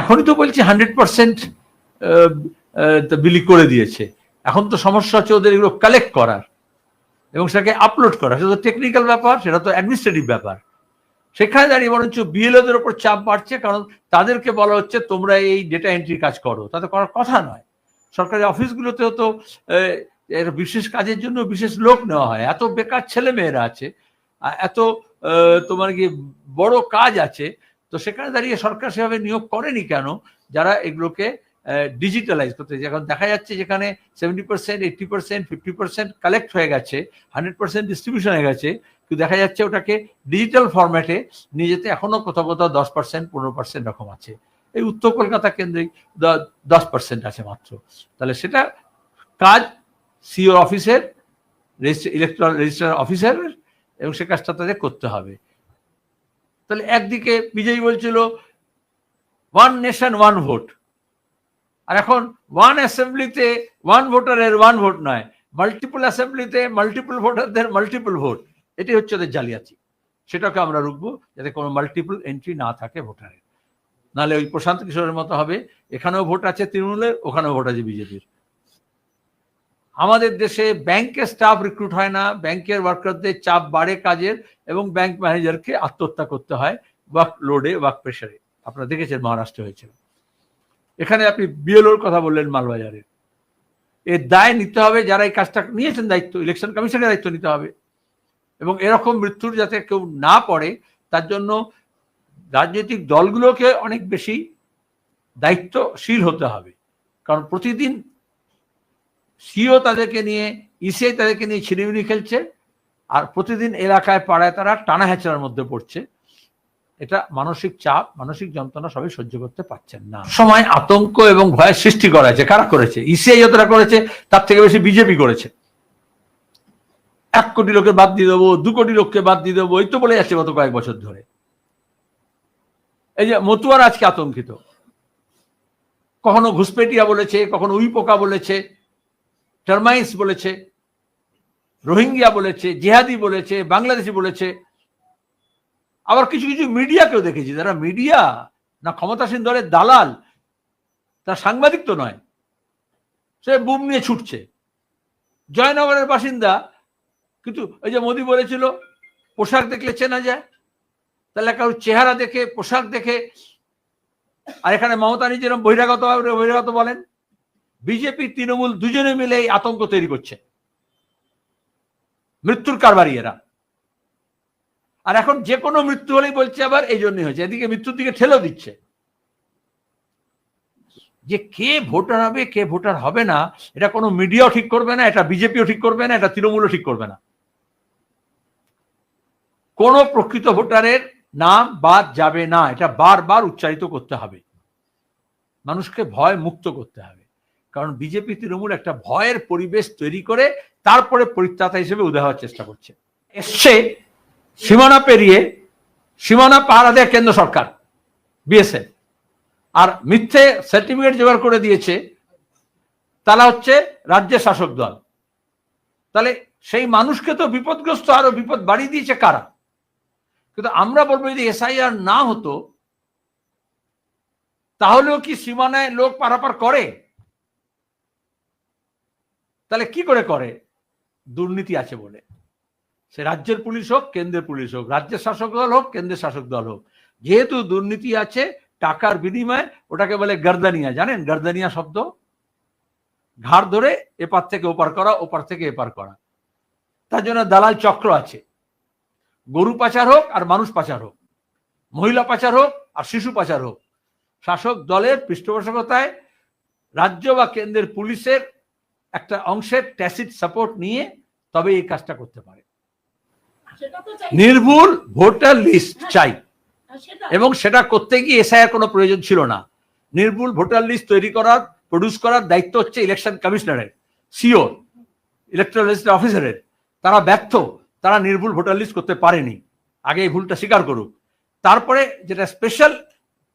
এখনই তো বলছি হান্ড্রেড পার্সেন্ট বিলি করে দিয়েছে। এখন তো সমস্যা হচ্ছে ওদের এগুলো কালেক্ট করার এবং সেটাকে আপলোড করা সেটা তো টেকনিক্যাল ব্যাপার, সেটা তো অ্যাডমিনিস্ট্রেটিভ ব্যাপার। সেখানে দাঁড়িয়ে বরঞ্চ বিএলওদের ওপর চাপ বাড়ছে, কারণ তাদেরকে বলা হচ্ছে তোমরা এই ডেটা এন্ট্রি কাজ করো। তাতে করার কথা নয়। সরকারি অফিসগুলোতেও তো বিশেষ কাজের জন্য বিশেষ লোক নেওয়া হয়। এত বেকার ছেলে মেয়েরা আছে এত তোমার কি বড় কাজ আছে তো সেখানে দাঁড়িয়ে সরকার সেভাবে নিয়োগ করেনি কেন? যারা এগুলোকে ডিজিটালাইজ করতে এখন দেখা যাচ্ছে যেখানে seventy percent eighty percent fifty percent collect হয়ে গেছে হান্ড্রেড পার্সেন্ট ডিস্ট্রিবিউশন হয়ে গেছে, কিন্তু দেখা যাচ্ছে ওটাকে ডিজিটাল ফরম্যাটে নিয়ে যেতে এখনও কোথাও কোথাও দশ পার্সেন্ট পনেরো পার্সেন্ট রকম আছে। এই উত্তর কলকাতা কেন্দ্রে দ- দশ পার্সেন্ট আছে মাত্র। তাহলে সেটা কাজ সিও অফিসের ইলেকট্রাল রেজিস্ট্রার অফিসারের এবং সে কাজটা তাদের করতে হবে। তাহলে একদিকে বিজয়ী বলছিল ওয়ান নেশন ওয়ান ভোট আর এখন ওয়ান অ্যাসেম্বলিতে ওয়ান ভোটারের ওয়ান ভোট নয় মাল্টিপল অ্যাসেম্বলিতে মাল্টিপল ভোটারদের মাল্টিপল ভোট এটি হচ্ছে ওদের জালিয়াতি। সেটাকে আমরা রুখবো যাতে কোনো মাল্টিপল এন্ট্রি না থাকে ভোটারের নাহলে ওই প্রশান্ত কিশোরের মতো হবে, এখানেও ভোট আছে তৃণমূলের, ওখানেও ভোট আছে বিজেপির। আমাদের দেশে ব্যাংকের স্টাফ রিক্রুট হয় না, ব্যাংকের ওয়ার্কারদের চাপ বাড়ে কাজের এবং ব্যাংক ম্যানেজারকে আত্মহত্যা করতে হয় ওয়ার্ক লোডে ওয়ার্ক প্রেশারে আপনারা দেখেছেন মহারাষ্ট্রে হয়েছিল। এখানে আপনি বিএলওর কথা বললেন মালবাজারের এর দায় নিতে হবে যারা এই কাজটা নিয়েছেন দায়িত্ব ইলেকশন কমিশনের দায়িত্ব নিতে হবে। এবং এরকম মৃত্যুর যাতে কেউ না পড়ে, তার জন্য রাজনৈতিক দলগুলোকে অনেক বেশি দায়িত্বশীল হতে হবে। কারণ প্রতিদিন সিও তাদেরকে নিয়ে, ইসিআই তাদেরকে নিয়ে ছিনিমিনি খেলছে, আর প্রতিদিন এলাকায়, পাড়ায় তারা টানা হেঁচড়ার মধ্যে পড়ছে। এটা মানসিক চাপ, মানসিক যন্ত্রণা সবাই সহ্য করতে পারছেন না। সময়, আতঙ্ক এবং ভয়ের সৃষ্টি করা হয়েছে কারা করেছে? ইসিআই যতটা করেছে, তার থেকে বেশি বিজেপি করেছে। এক কোটি লোকের বাদ দিয়ে দেবো, দু কোটি লোককে বাদ দিয়ে দেবো, এই তো বলে যাচ্ছে গত কয়েক বছর ধরে। এই যে মতুয়ার আজকে আতঙ্কিত। কখনো ঘুসপেটিয়া বলেছে, কখনো উই পোকা বলেছে টার্মাইন্স বলেছে রোহিঙ্গিয়া বলেছে, জেহাদি বলেছে, বাংলাদেশি বলেছে। আবার কিছু কিছু মিডিয়াকেও দেখেছি, যারা মিডিয়া না ক্ষমতাসীন দলের দালাল, তার সাংবাদিক তো নয়। সে বুম নিয়ে ছুটছে। জয়নগরের বাসিন্দা, কিন্তু ওই যে মোদি বলেছিল, পোশাক দেখলে চেনা যায়। তাহলে কারোর চেহারা দেখে, পোশাক দেখে। আর এখানে মমতা নিজেরম বহিরাগত বহিরাগত বলেন। বিজেপি, তৃণমূল দুজনে মিলে এই আতঙ্ক তৈরি করছে। মৃত্যুর কারবারি এরা। আর এখন যে কোনো মৃত্যু হলেই বলছে আবার, এই জন্যই হয়েছে। এদিকে মৃত্যুর দিকে ঠেলেও দিচ্ছে। যে কে ভোটার হবে, কে ভোটার হবে না, এটা কোনো মিডিয়াও ঠিক করবে না, এটা বিজেপিও ঠিক করবে না, এটা তৃণমূলও ঠিক করবে না। কোন প্রকৃত ভোটারের নাম বাদ যাবে না। এটা বারবার উচ্চারিত করতে হবে। মানুষকে ভয় মুক্ত করতে হবে। কারণ বিজেপি তৃণমূল একটা ভয়ের পরিবেশ তৈরি করে, তারপরে পরিত্রাতা হিসেবে উদয় হওয়ার চেষ্টা করছে। এসছে সীমানা পেরিয়ে, সীমানা পাহারা দেয় কেন্দ্র সরকার, বিএসএফ। আর মিথ্যে সার্টিফিকেট জোগাড় করে দিয়েছে, তারা হচ্ছে রাজ্যের শাসক দল। তাহলে সেই মানুষকে তো বিপদগ্রস্ত, আরও বিপদ বাড়িয়ে দিয়েছে কারা? কিন্তু আমরা বলব যদি এসআইআর না হতো, তাহলেও কি সীমানায় লোক পারাপার করে? তাহলে কি করে করে? দুর্নীতি আছে বলে। সে রাজ্যের পুলিশ হোক, কেন্দ্রের পুলিশ হোক, রাজ্যের শাসক দল হোক, কেন্দ্রের শাসক দল হোক। যেহেতু দুর্নীতি আছে, টাকার বিনিময়ে ওটাকে বলে গার্দানিয়া। জানেন গার্দানিয়া শব্দ? ঘাড় ধরে এপার থেকে ওপার করা, ওপার থেকে এপার করা। তার জন্য দালাল চক্র আছে। গরু পাচার হোক আর মানুষ পাচার হোক, মহিলা পাচার হোক আর শিশু পাচার হোক, শাসক দলের পৃষ্ঠপোষকতায় রাজ্য বা কেন্দ্রের পুলিশের একটা অংশের ট্যাসিড সাপোর্ট নিয়ে তবে এই কাজটা করতে পারে। নির্ভুল ভোটার লিস্ট চাই। এবং সেটা করতে গিয়ে এসআইআর কোনো প্রয়োজন ছিল না। নির্ভুল ভোটার লিস্ট তৈরি করার প্রডিউস করার দায়িত্ব হচ্ছে ইলেকশন কমিশনারের সিওর ইলেকট্রাল অফিসারের তারা ব্যর্থ তারা নির্ভুল ভোটার লিস্ট করতে পারেনি। আগে এই ভুলটা স্বীকার করুক। তারপরে যেটা স্পেশাল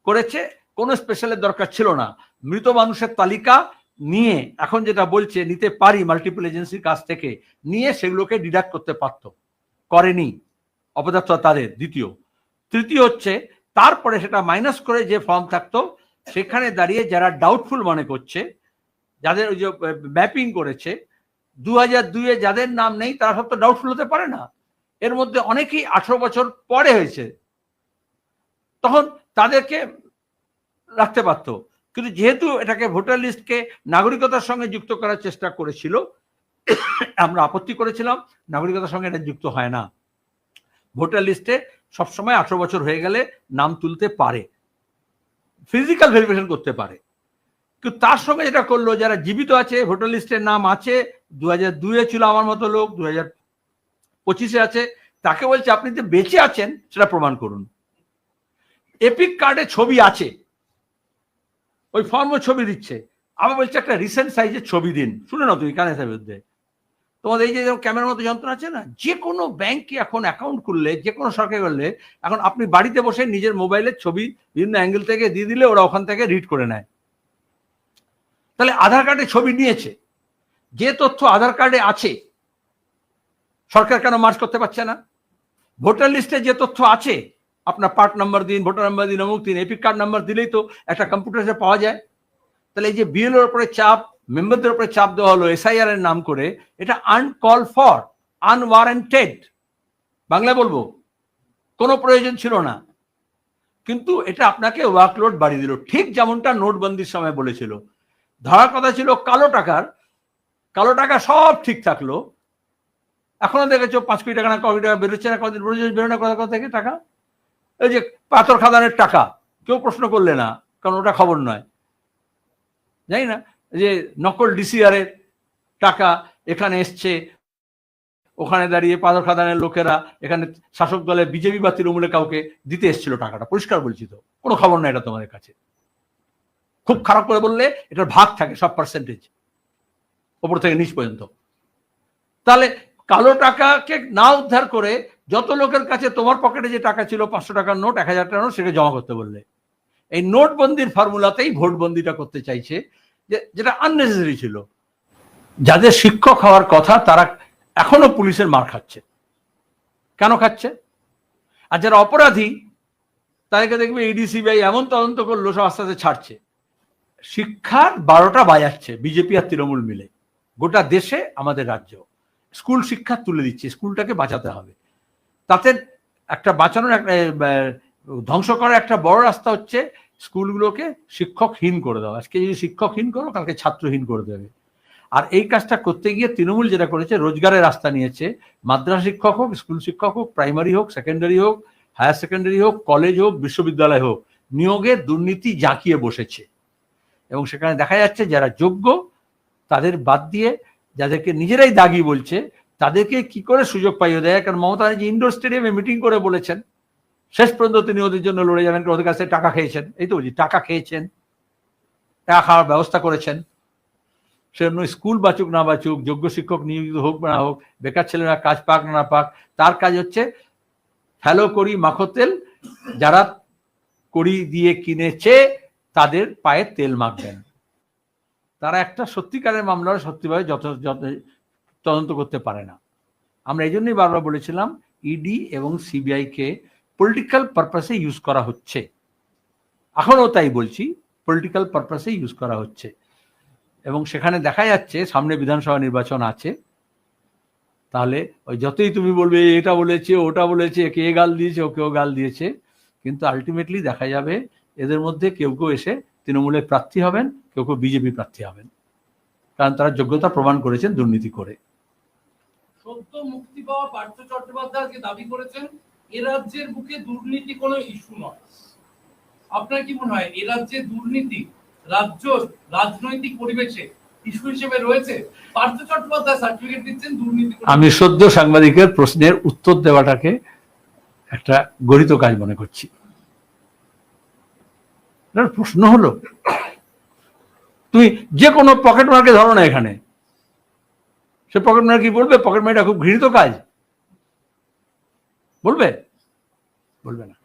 করেছে কোনো স্পেশালের দরকার ছিল না। মৃত মানুষের তালিকা নিয়ে এখন যেটা বলছে, নিতে পারি মাল্টিপল এজেন্সির কাছ থেকে, নিয়ে সেগুলোকে ডিডাক্ট করতে পারত। করেনি। অপদার্থ তাদের, দ্বিতীয়। তৃতীয় হচ্ছে, তারপরে সেটা মাইনাস করে যে ফর্ম থাকতো, সেখানে দাঁড়িয়ে যারা ডাউটফুল মনে করছে, যাদের ওই যে ম্যাপিং করেছে দু হাজার দুইয়ে যাদের নাম নেই, তারা সব তো ডাউটফুল হতে পারে না। এর মধ্যে অনেকেই আঠারো বছর পরে হয়েছে। তখন তাদেরকে রাখতে পারত। কিন্তু যেহেতু এটাকে ভোটার লিস্টকে নাগরিকতার সঙ্গে যুক্ত করার চেষ্টা করেছিল, আমরা আপত্তি করেছিলাম, নাগরিকতার সঙ্গে এটা যুক্ত হয় না। ভোটার লিস্টে সবসময় আঠারো বছর হয়ে গেলে নাম তুলতে পারে, ফিজিক্যাল ভেরিফিকেশন করতে পারে। কিন্তু তার সঙ্গে যেটা করল, যারা জীবিত আছে, ভোটার লিস্টের নাম আছে দু হাজার দুয়ে ছিল আমার মতো লোক দু হাজার পঁচিশে আছে, তাকে বলছে, আপনি যে বেঁচে আছেন, সেটা প্রমাণ করুন। এপিক কার্ডে ছবি আছে ওই ফর্মও ছবি দিচ্ছে। আবার বলছে, একটা রিসেন্ট সাইজের ছবি দিন। শুনে না তুমি, কানে বিরুদ্ধে তোমাদের এই যে ক্যামেরার মতো যন্ত্র আছে না? যে কোনো ব্যাংকে এখন অ্যাকাউন্ট খুললে, যে কোনো সরকারি করলে, এখন আপনি বাড়িতে বসে নিজের মোবাইলের ছবি বিভিন্ন অ্যাঙ্গেল থেকে দিয়ে দিলে ওরা ওখান থেকে রিড করে নেয়। তাহলে আধার কার্ডে ছবি নিয়েছে। যে তথ্য আধার কার্ডে আছে, সরকার কেন মার্চ করতে পারছে না? ভোটার লিস্টে যে তথ্য আছে আপনার পার্ট নাম্বার দিন ভোটার নাম্বার দিন, অমুক দিন এপিক কার্ড নাম্বার দিলেই তো একটা কম্পিউটারে পাওয়া যায়। তাহলে এই যে বিএলওর উপরে চাপ মেম্বারদের উপরে চাপ দেওয়া হলো এসআইআর এর নাম করে, এটা আনকল ফর আনওয়ারেন্টেড বাংলায় বলব, কোনো প্রয়োজন ছিল না। কিন্তু এটা আপনাকে ওয়ার্কলোড বাড়িয়ে দিল। ঠিক যেমনটা নোটবন্দির সময় বলেছিল। ধরার কথা ছিল কালো টাকার, কালো টাকা সব ঠিক থাকল। এখনও দেখেছ পাঁচ কোটি টাকা না কোটি টাকা বেরোচ্ছে না কদিন বেরোনো কথা কথা থেকে টাকা? এই যে পাথর খাদানের টাকা, কেউ প্রশ্ন করলে না, কারণ ওটা খবর নয়। জানি না যে নকল ডিসিআর এর টাকা এখানে এসছে, ওখানে দাঁড়িয়ে পাথর খাদানের লোকেরা, এখানে শাসক দলের বিজেপি বা তৃণমূলে কাউকে দিতে এসেছিল টাকাটা, পরিষ্কার বলছি তো, কোনো খবর নাই এটা তোমাদের কাছে। খুব খারাপ করে বললে এটার ভাগ থাকে সব পার্সেন্টেজ ওপর থেকে নিচ পর্যন্ত। তাহলে কালো টাকাকে না উদ্ধার করে যত লোকের কাছে তোমার পকেটে যে টাকা ছিল, পাঁচশো টাকার নোট এক হাজার টাকার নোট সেটা জমা করতে বললে। এই নোটবন্দির ফর্মুলাতেই ভোটবন্দিটা করতে চাইছে, যে, যেটা আননেসেসারি ছিল। যাদের শিক্ষক হওয়ার কথা, তারা এখনও পুলিশের মার খাচ্ছে। কেন খাচ্ছে? আর যারা অপরাধী, তাদেরকে দেখবে ইডি সিবিআই এমন তদন্ত করল, সব আস্তে আস্তে ছাড়ছে। শিক্ষার বারোটা বাজাচ্ছে বিজেপি আর তৃণমূল মিলে। গোটা দেশে আমাদের রাজ্য। স্কুল শিক্ষা তুলে দিচ্ছে, স্কুলটাকে বাঁচাতে হবে। তাতে একটা বাঁচানোর একটা ধ্বংস করার একটা বড় রাস্তা হচ্ছে স্কুলগুলোকে শিক্ষকহীন করে দেওয়া। আজকে যদি শিক্ষকহীন করো, কালকে ছাত্রহীন করে দেবে। আর এই কাজটা করতে গিয়ে তৃণমূল যেটা করেছে, রোজগারের রাস্তা নিয়েছে। মাদ্রাসা শিক্ষক হোক, স্কুল শিক্ষক হোক, প্রাইমারি হোক, সেকেন্ডারি হোক, হায়ার সেকেন্ডারি হোক, কলেজ হোক, বিশ্ববিদ্যালয় হোক, নিয়োগে দুর্নীতি জাঁকিয়ে বসেছে। এবং সেখানে দেখা যাচ্ছে যারা যোগ্য, তাদের বাদ দিয়ে যাদেরকে নিজেরাই দাগি বলছে তাদেরকে কি করে সুযোগ পাইয়ে দেয়? কারণ মমতা ব্যানার্জি ইন্ডোর স্টেডিয়ামে মিটিং করে বলেছেন, শেষ পর্যন্ত তিনি ওদের জন্য লড়ে যাবেন ওদের কাছে টাকা খেয়েছেন। এই তো বলছি, টাকা খেয়েছেন, টাকা খাওয়ার ব্যবস্থা করেছেন। সেজন্য স্কুল বাঁচুক না বাঁচুক, যোগ্য শিক্ষক নিয়োজিত হোক না হোক, বেকার ছেলেরা কাজ পাক না পাক, তার কাজ হচ্ছে ফেলো করি, মাখো তেল, যারা করি দিয়ে কিনেছে, তাদের পায়ে তেল মাখবেন। তারা একটা সত্যিকারের মামলা সত্যিভাবে যত তদন্ত করতে পারে না। আমরা এই জন্যই বারবার বলেছিলাম ইডি এবং সিবিআইকে পলিটিক্যাল পারপাসে ইউজ করা হচ্ছে। এখনও তাই বলছি পলিটিক্যাল পারপাসে ইউজ করা হচ্ছে। এবং সেখানে দেখা যাচ্ছে, সামনে বিধানসভা নির্বাচন আছে। তাহলে ওই যতই তুমি বলবে এটা বলেছে, ওটা বলেছে, কে গাল দিয়েছে, ও কেউ গাল দিয়েছে। কিন্তু আলটিমেটলি দেখা যাবে, এদের মধ্যে কেউ কেউ এসে তৃণমূলের প্রার্থী হবেন, কেউ কেউ বিজেপি প্রার্থী হবেন। কারণ তারা যোগ্যতা প্রমাণ করেছেন দুর্নীতি করে। সদ্য মুক্তি পাওয়া, পার্থ চট্টোপাধ্যায় আজকে দাবি করেছেন, এ রাজ্যের বুকে দুর্নীতি কোনো ইস্যু নয়। আপনার কি মনে হয়, এ রাজ্যে দুর্নীতি রাজ্য, রাজনৈতিক পরিবেশে ইস্যু হিসেবে রয়েছে? পার্থ চট্টোপাধ্যায় সার্টিফিকেট দিচ্ছেন, দুর্নীতি আমি সদ্য সাংবাদিকের প্রশ্নের উত্তর দেওয়াটাকে একটা গরিত কাজ মনে করছি। প্রশ্ন হলো, তুমি যে কোনো পকেট মারকে ধরো না এখানে সে পকেট মার কি বলবে? পকেট মারিটা খুব ঘৃণিত কাজ। বলবে? বলবে না।